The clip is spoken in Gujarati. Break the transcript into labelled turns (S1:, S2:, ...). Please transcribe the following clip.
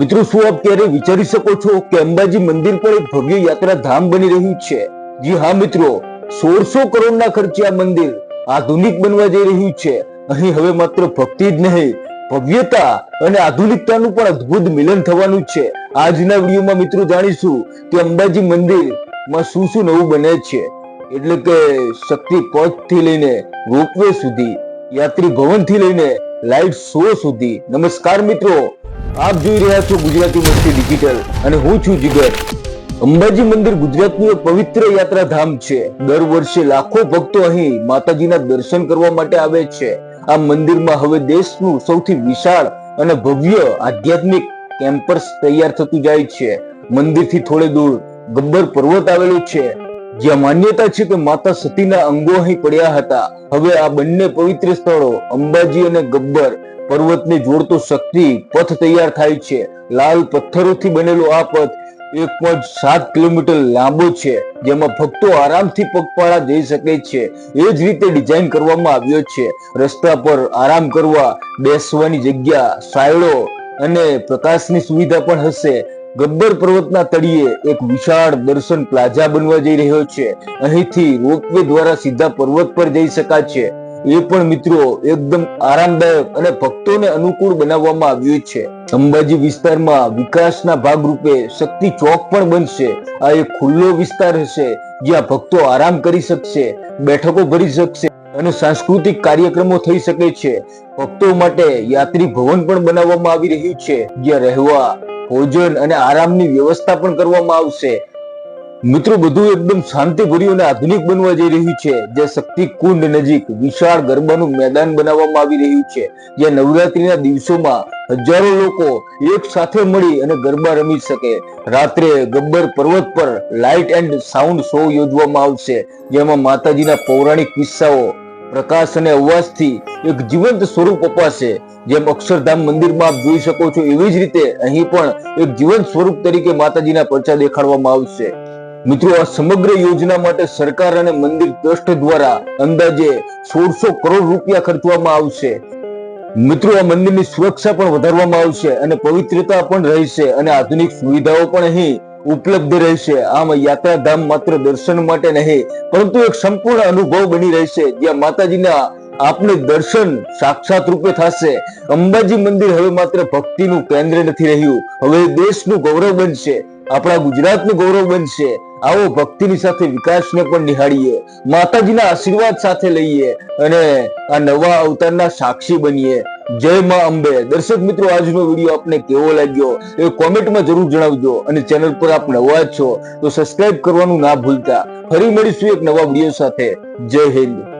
S1: મિત્રો, શું આપ ક્યારે વિચારી શકો છો કે અંબાજી મંદિર પર એક ભવ્ય યાત્રા ધામ બની રહ્યું છે? જી હા મિત્રો, સોળસો કરોડના ખર્ચે આ મંદિર આધુનિક બનવા જઈ રહ્યું છે. અહીં હવે માત્ર ભક્તિ જ નહીં, ભવ્યતા અને આધુનિકતાનું પણ અદ્ભુત મિલન થવાનું છે. આજના વિડીયોમાં મિત્રો જાણીશું કે અંબાજી મંદિરમાં શું શું નવું બને છે. એટલે કે શક્તિ પદથી લઈને રોપવે સુધી, યાત્રી ભવનથી લઈને લાઇટ શો સુધી. નમસ્કાર મિત્રો. આપ જોઈ રહ્યા છો ગુજરાતી મુક્તિ ડિજિટલ અને હું છું જીગર. અંબાજી મંદિર ગુજરાતનું એક પવિત્ર યાત્રાધામ છે. દર વર્ષે લાખો ભક્તો અહીં માતાજીના દર્શન કરવા માટે આવે છે. આ મંદિરમાં હવે દેશનું સૌથી વિશાળ અને ભવ્ય આધ્યાત્મિક કેમ્પસ તૈયાર થતું જાય છે. મંદિરથી થોડે દૂર ગબ્બર પર્વત આવેલો છે. જ્યાં માન્યતા છે કે માતા સતીના અંગો અહીં પડ્યા હતા. હવે આ બંને પવિત્ર સ્થળો અંબાજી અને ગબ્બર પર્વતને જોડતો શક્તિ પથ તૈયાર થાય છે. લાલ પથ્થરોથી બનેલો આ પથ એક પોઈન્ટ સાત કિલોમીટર લાંબો છે, જેમાં ભક્તો આરામથી પગપાળા જઈ શકે છે. એ જ રીતે ડિઝાઇન કરવામાં આવ્યો છે. રસ્તા પર આરામ કરવા, બેસવાની જગ્યા, સાયડો અને પ્રકાશની સુવિધા પણ હશે. ગબ્બર પર્વતના તળિયે એક વિશાળ દર્શન પ્લાઝા બનવા જઈ રહ્યો છે. અહીંથી રોપવે દ્વારા સીધા પર્વત પર જઈ શકાશે એ પણ મિત્રો એકદમ આરામદાયક અને ભક્તોને અનુકૂળ બનાવવામાં આવ્યું છે. અંબાજી વિસ્તારમાં વિકાસના ભાગરૂપે શક્તિ ચોક પણ બનશે. આ એક ખુલ્લો વિસ્તાર હશે, જ્યાં ભક્તો આરામ કરી શકશે, બેઠકો ભરી શકશે અને સાંસ્કૃતિક કાર્યક્રમો થઈ શકે છે. ભક્તો માટે યાત્રી ભવન પણ બનાવવામાં આવી રહ્યું છે, જ્યાં રહેવા, ભોજન અને આરામની વ્યવસ્થા પણ કરવામાં આવશે. મિત્રો, બધું એકદમ શાંતિભર્યું અને આધુનિક બનવા જઈ રહ્યું છે. જે શક્તિ કુંડ નજીક વિશાળ ગરબાનું મેદાન બનાવવામાં આવી રહ્યું છે. જ્યાં નવરાત્રીના દિવસોમાં હજારો લોકો એક સાથે મળી અને ગરબા રમી શકે. રાત્રે ગબ્બર પર્વત પર લાઇટ એન્ડ સાઉન્ડ શો યોજવામાં આવશે. જેમાં માતાજીના પૌરાણિક કિસ્સાઓ, પ્રકાશ અને અવાજથી એક જીવંત સ્વરૂપ અપાશે. જેમ અક્ષરધામ મંદિરમાં આપ જોઈ શકો છો, એવી જ રીતે અહીં પણ એક જીવંત સ્વરૂપ તરીકે માતાજીના પરચા દેખાડવામાં આવશે. મિત્રો, આ સમગ્ર યોજના માટે સરકાર અને મંદિર ટ્રસ્ટ દ્વારા અંદાજે સોળસો કરોડ રૂપિયા ખર્ચવામાં આવશે. મિત્રો, આ મંદિરની સુરક્ષા પણ વધારવામાં આવશે અને પવિત્રતા પણ રહેશે અને આધુનિક સુવિધાઓ પણ અહીં ઉપલબ્ધ રહેશે. આમ, યાત્રાધામ માત્ર દર્શન માટે નહીં, પરંતુ એક સંપૂર્ણ અનુભવ બની રહેશે, જ્યાં માતાજીના આપને દર્શન સાક્ષાત રૂપે થશે. અંબાજી મંદિર હવે માત્ર ભક્તિનું કેન્દ્ર નથી રહ્યું, હવે દેશનું ગૌરવ બનશે. આપણા ગુજરાતનું ગૌરવ બનશે. આવો ભક્તિની સાથે વિકાસને પણ નિહાળીએ. માતાજીના આશીર્વાદ સાથે લઈએ અને આ નવા અવતારના સાક્ષી બનીએ. જય માં અંબે. દર્શક મિત્રો, આજનો વીડિયો આપને કેવો લાગ્યો એ કોમેન્ટમાં જરૂર જણાવજો અને ચેનલ પર આપ નવા છો તો સબસ્ક્રાઇબ કરવાનું ના ભૂલતા. ફરી મળીશું એક નવા વીડિયો સાથે. જય હિન્દ.